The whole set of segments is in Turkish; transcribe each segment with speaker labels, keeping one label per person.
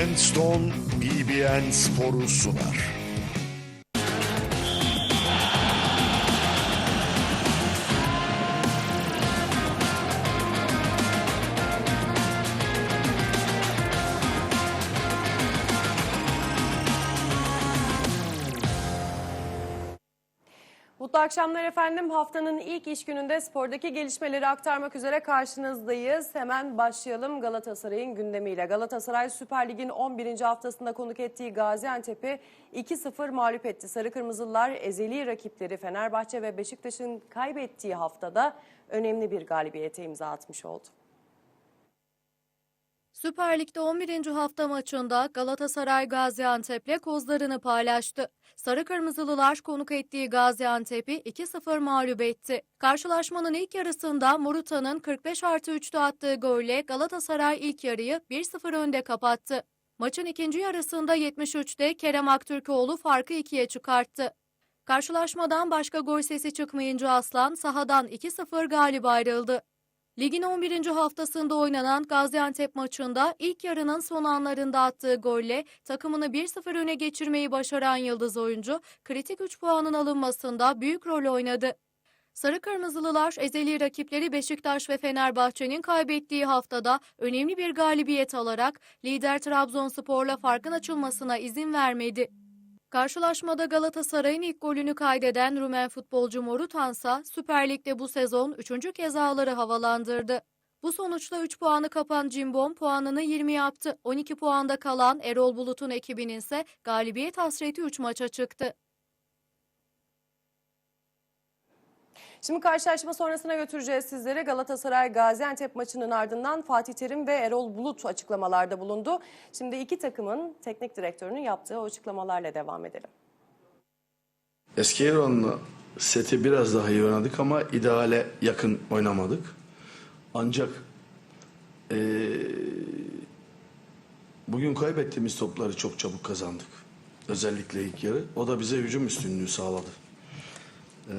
Speaker 1: Sandstone BBN Spor'u sunar.
Speaker 2: Mutlu akşamlar efendim. Haftanın ilk iş gününde spordaki gelişmeleri aktarmak üzere karşınızdayız. Hemen başlayalım Galatasaray'ın gündemiyle. Galatasaray Süper Lig'in 11. haftasında konuk ettiği Gaziantep'i 2-0 mağlup etti. Sarı Kırmızılılar ezeli rakipleri Fenerbahçe ve Beşiktaş'ın kaybettiği haftada önemli bir galibiyete imza atmış oldu.
Speaker 3: Süper Lig'de 11. hafta maçında Galatasaray Gaziantep'le kozlarını paylaştı. Sarı Kırmızılılar konuk ettiği Gaziantep'i 2-0 mağlup etti. Karşılaşmanın ilk yarısında Moruta'nın 45 artı 3'te attığı golle Galatasaray ilk yarıyı 1-0 önde kapattı. Maçın ikinci yarısında 73'te Kerem Aktürkoğlu farkı ikiye çıkarttı. Karşılaşmadan başka gol sesi çıkmayınca Aslan sahadan 2-0 galip ayrıldı. Ligin 11. haftasında oynanan Gaziantep maçında ilk yarının son anlarında attığı golle takımını 1-0 öne geçirmeyi başaran yıldız oyuncu kritik 3 puanın alınmasında büyük rol oynadı. Sarı Kırmızılılar ezeli rakipleri Beşiktaş ve Fenerbahçe'nin kaybettiği haftada önemli bir galibiyet alarak lider Trabzonspor'la farkın açılmasına izin vermedi. Karşılaşmada Galatasaray'ın ilk golünü kaydeden Rumen futbolcu Morutansa Süper Lig'de bu sezon üçüncü kez ağları havalandırdı. Bu sonuçla 3 puanı kapan Cimbom puanını 20 yaptı. 12 puanda kalan Erol Bulut'un ekibinin ise galibiyet hasreti 3 maça çıktı.
Speaker 2: Şimdi karşılaşma sonrasına götüreceğiz sizlere. Galatasaray Gaziantep maçının ardından Fatih Terim ve Erol Bulut açıklamalarda bulundu. Şimdi iki takımın teknik direktörünün yaptığı o açıklamalarla devam edelim.
Speaker 4: Eski Eron'la seti biraz daha iyi oynadık ama ideale yakın oynamadık. Ancak eee, bugün kaybettiğimiz topları çok çabuk kazandık. Özellikle ilk yarı. O da bize hücum üstünlüğü sağladı. Eee,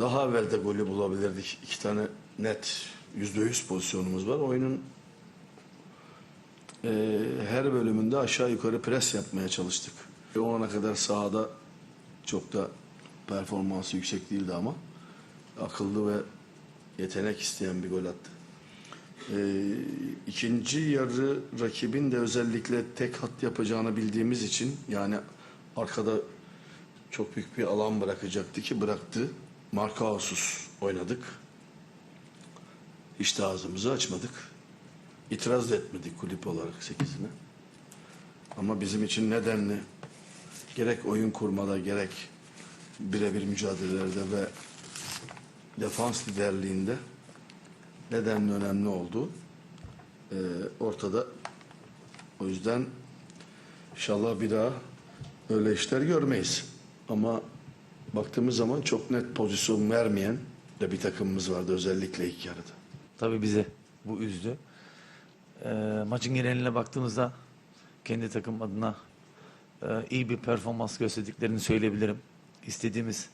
Speaker 4: daha evvel de golü bulabilirdik. İki tane net yüzde yüz pozisyonumuz var. Oyunun eee, her bölümünde aşağı yukarı pres yapmaya çalıştık. E, O ana kadar sahada çok da performansı yüksek değildi ama akıllı ve yetenek isteyen bir gol attı. Ee, ikinci yarı rakibin de özellikle tek hat yapacağını bildiğimiz için yani arkada çok büyük bir alan bırakacaktı ki bıraktı. Markaosus oynadık. Hiç de ağzımızı açmadık. İtiraz da etmedik kulüp olarak sekizine. Ama bizim için nedenli gerek oyun kurmada gerek birebir mücadelelerde ve defans liderliğinde nedenli önemli olduğu e, ortada. O yüzden inşallah bir daha öyle işler görmeyiz. Ama baktığımız zaman çok net pozisyon vermeyen de bir takımımız vardı özellikle ilk yarıda.
Speaker 5: Tabii bizi bu üzdü. Ee, maçın geneline baktığımızda kendi takım adına e, iyi bir performans gösterdiklerini söyleyebilirim. İstediğimiz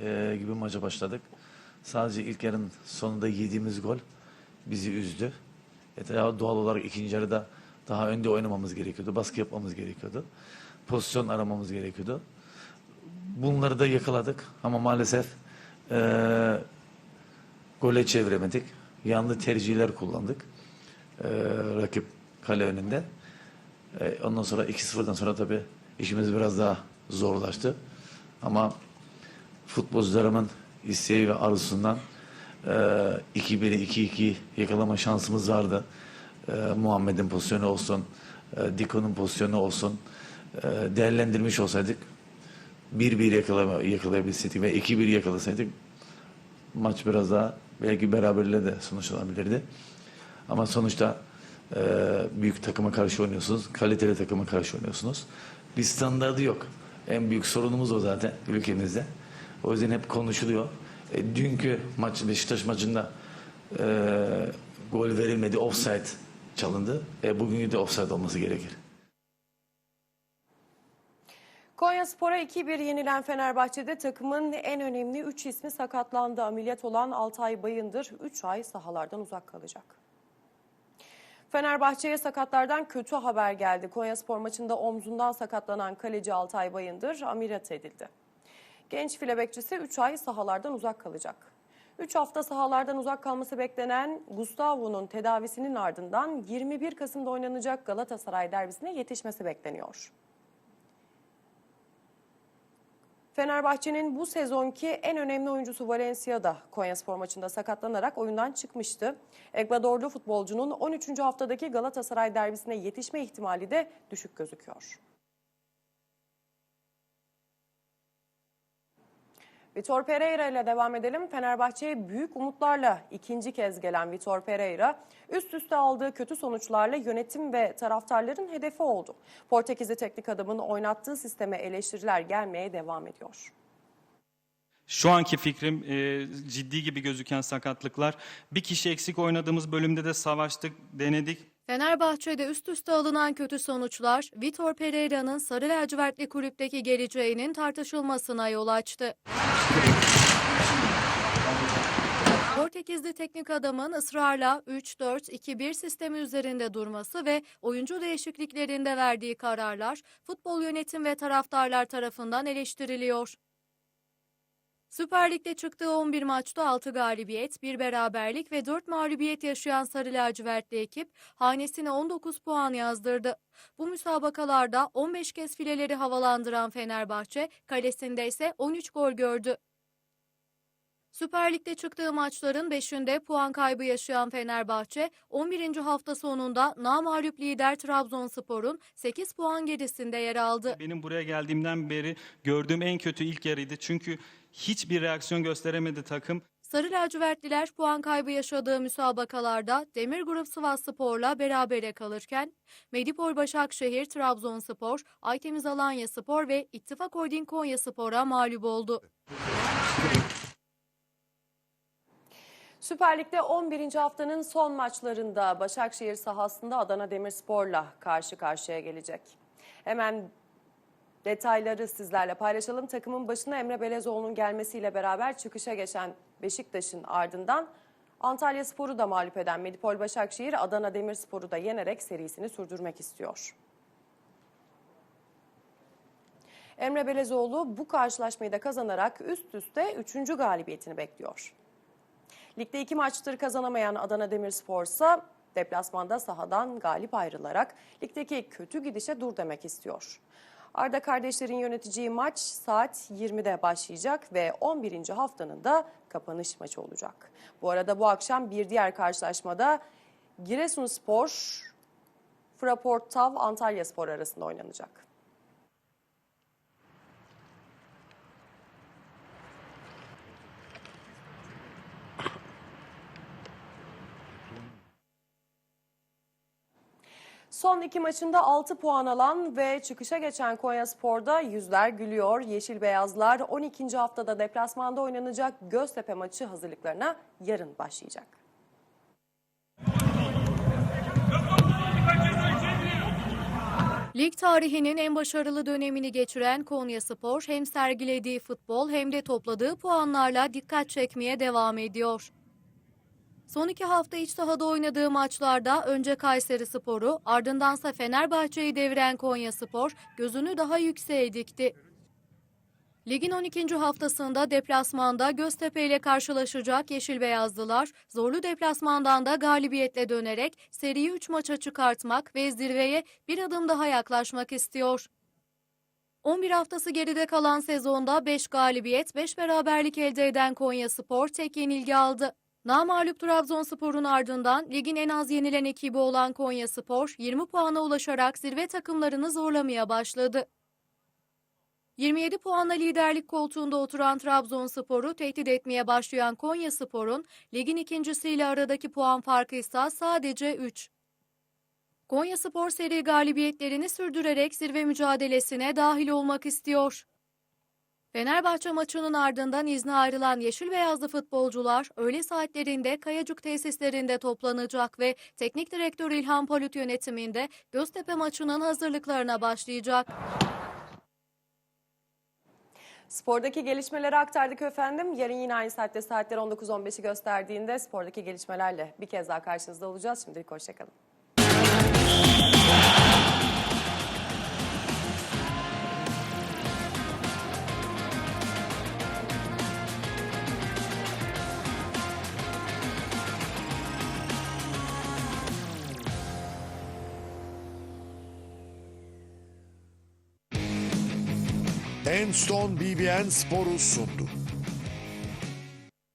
Speaker 5: e, gibi maça başladık. Sadece ilk yarının sonunda yediğimiz gol bizi üzdü. E, doğal olarak ikinci yarıda daha önde oynamamız gerekiyordu. Baskı yapmamız gerekiyordu. Pozisyon aramamız gerekiyordu. Bunları da yakaladık ama maalesef e, gole çeviremedik. Yanlı tercihler kullandık. Ee, rakip kale önünde. Ee, ondan sonra 2-0'dan sonra tabii işimiz biraz daha zorlaştı. Ama futbolcularımın isteği ve arzusundan e, 2-1'i 2-2 yakalama şansımız vardı. E, Muhammed'in pozisyonu olsun, e, Diko'nun pozisyonu olsun. E, değerlendirmiş olsaydık 1-1 yakalama, yakalayabilseydik ve 2-1 yakalasaydık maç biraz daha belki beraberle de sonuçlanabilirdi. Ama sonuçta e, büyük takıma karşı oynuyorsunuz. Kaliteli takıma karşı oynuyorsunuz. Bir standardı yok. En büyük sorunumuz o zaten ülkemizde. O yüzden hep konuşuluyor. E, dünkü maç Beşiktaş maçında e, gol verilmedi. Offside çalındı. E, bugünkü de offside olması gerekir.
Speaker 2: Konya Spor'a 2-1 yenilen Fenerbahçe'de takımın en önemli 3 ismi sakatlandı. Ameliyat olan Altay Bayındır 3 ay sahalardan uzak kalacak. Fenerbahçe'ye sakatlardan kötü haber geldi. Konyaspor maçında omzundan sakatlanan kaleci Altay Bayındır ameliyat edildi. Genç file bekçisi 3 ay sahalardan uzak kalacak. 3 hafta sahalardan uzak kalması beklenen Gustavo'nun tedavisinin ardından 21 Kasım'da oynanacak Galatasaray derbisine yetişmesi bekleniyor. Fenerbahçe'nin bu sezonki en önemli oyuncusu Valencia da Konyaspor maçında sakatlanarak oyundan çıkmıştı. Ekvadorlu futbolcunun 13. haftadaki Galatasaray derbisine yetişme ihtimali de düşük gözüküyor. Vitor Pereira ile devam edelim. Fenerbahçe'ye büyük umutlarla ikinci kez gelen Vitor Pereira üst üste aldığı kötü sonuçlarla yönetim ve taraftarların hedefi oldu. Portekizli teknik adamın oynattığı sisteme eleştiriler gelmeye devam ediyor.
Speaker 6: Şu anki fikrim e, ciddi gibi gözüken sakatlıklar. Bir kişi eksik oynadığımız bölümde de savaştık, denedik.
Speaker 3: Fenerbahçe'de üst üste alınan kötü sonuçlar Vitor Pereira'nın Sarı Lacivertli kulüpteki geleceğinin tartışılmasına yol açtı. Portekizli teknik adamın ısrarla 3-4-2-1 sistemi üzerinde durması ve oyuncu değişikliklerinde verdiği kararlar futbol yönetim ve taraftarlar tarafından eleştiriliyor. Süper Lig'de çıktığı 11 maçta 6 galibiyet, 1 beraberlik ve 4 mağlubiyet yaşayan Sarı Lacivertli ekip hanesine 19 puan yazdırdı. Bu müsabakalarda 15 kez fileleri havalandıran Fenerbahçe, kalesinde ise 13 gol gördü. Süper Lig'de çıktığı maçların 5'inde puan kaybı yaşayan Fenerbahçe, 11. hafta sonunda namağlup lider Trabzonspor'un 8 puan gerisinde yer aldı.
Speaker 6: Benim buraya geldiğimden beri gördüğüm en kötü ilk yarıydı. Çünkü hiçbir reaksiyon gösteremedi takım.
Speaker 3: Sarı lacivertliler puan kaybı yaşadığı müsabakalarda Demir Grup Sivas Spor'la berabere kalırken Medipol Başakşehir, Trabzonspor, Aytemiz Alanya Spor ve İttifak Holding Konya Spor'a mağlup oldu.
Speaker 2: Süper Lig'de 11. haftanın son maçlarında Başakşehir sahasında Adana Demirspor'la karşı karşıya gelecek. Hemen detayları sizlerle paylaşalım. Takımın başına Emre Belezoğlu'nun gelmesiyle beraber çıkışa geçen Beşiktaş'ın ardından Antalya Spor'u da mağlup eden Medipol Başakşehir Adana Demirspor'u da yenerek serisini sürdürmek istiyor. Emre Belezoğlu bu karşılaşmayı da kazanarak üst üste 3. galibiyetini bekliyor. Ligde iki maçtır kazanamayan Adana Demirspor ise deplasmanda sahadan galip ayrılarak ligdeki kötü gidişe dur demek istiyor. Arda kardeşlerin yöneteceği maç saat 20'de başlayacak ve 11. haftanın da kapanış maçı olacak. Bu arada bu akşam bir diğer karşılaşmada Giresunspor, Fraport Tav, Antalya Spor arasında oynanacak. Son iki maçında 6 puan alan ve çıkışa geçen Konyaspor'da yüzler gülüyor. Yeşil Beyazlar 12. haftada deplasmanda oynanacak Göztepe maçı hazırlıklarına yarın başlayacak.
Speaker 3: Lig tarihinin en başarılı dönemini geçiren Konyaspor hem sergilediği futbol hem de topladığı puanlarla dikkat çekmeye devam ediyor. Son iki hafta iç sahada oynadığı maçlarda önce Kayseri Sporu ardındansa Fenerbahçe'yi deviren Konyaspor gözünü daha yükseğe dikti. Ligin 12. haftasında deplasmanda Göztepe ile karşılaşacak Yeşil Beyazlılar zorlu deplasmandan da galibiyetle dönerek seriyi 3 maça çıkartmak ve zirveye bir adım daha yaklaşmak istiyor. 11 haftası geride kalan sezonda 5 galibiyet, 5 beraberlik elde eden Konyaspor tek yenilgi aldı. Namağlup Trabzonspor'un ardından ligin en az yenilen ekibi olan Konyaspor 20 puana ulaşarak zirve takımlarını zorlamaya başladı. 27 puanla liderlik koltuğunda oturan Trabzonspor'u tehdit etmeye başlayan Konyaspor'un ligin ikincisiyle aradaki puan farkı ise sadece 3. Konyaspor seri galibiyetlerini sürdürerek zirve mücadelesine dahil olmak istiyor. Fenerbahçe maçının ardından izne ayrılan Yeşil Beyazlı futbolcular öğle saatlerinde Kayacık tesislerinde toplanacak ve teknik direktör İlhan Palut yönetiminde Göztepe maçının hazırlıklarına başlayacak.
Speaker 2: Spordaki gelişmeleri aktardık efendim. Yarın yine aynı saatte saatler 19.15'i gösterdiğinde spordaki gelişmelerle bir kez daha karşınızda olacağız. Şimdilik hoşçakalın.
Speaker 1: Enstone BBN Spor'u sundu.